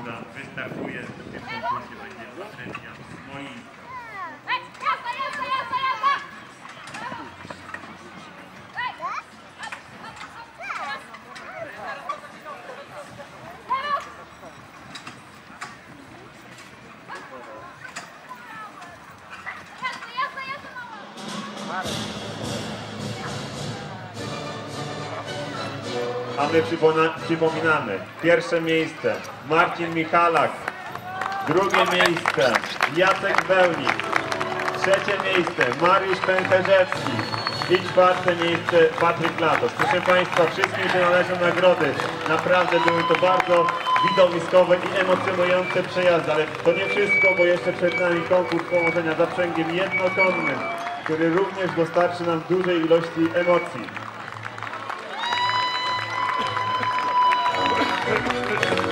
która wystartuje w tym konkursie, będzie Patrycja Smolińska. Para. A my przypomina- przypominamy. Pierwsze miejsce Marcin Michalak, drugie miejsce Jacek Bełnik, trzecie miejsce Mariusz Pęcherzewski i czwarte miejsce Patryk Latos. Proszę Państwa, wszystkim się należą nagrody. Naprawdę były to bardzo widowiskowe i emocjonujące przejazdy, ale to nie wszystko, bo jeszcze przed nami konkurs powodzenia zaprzęgiem jednokonnym, który również dostarczy nam dużej ilości emocji. Thank you.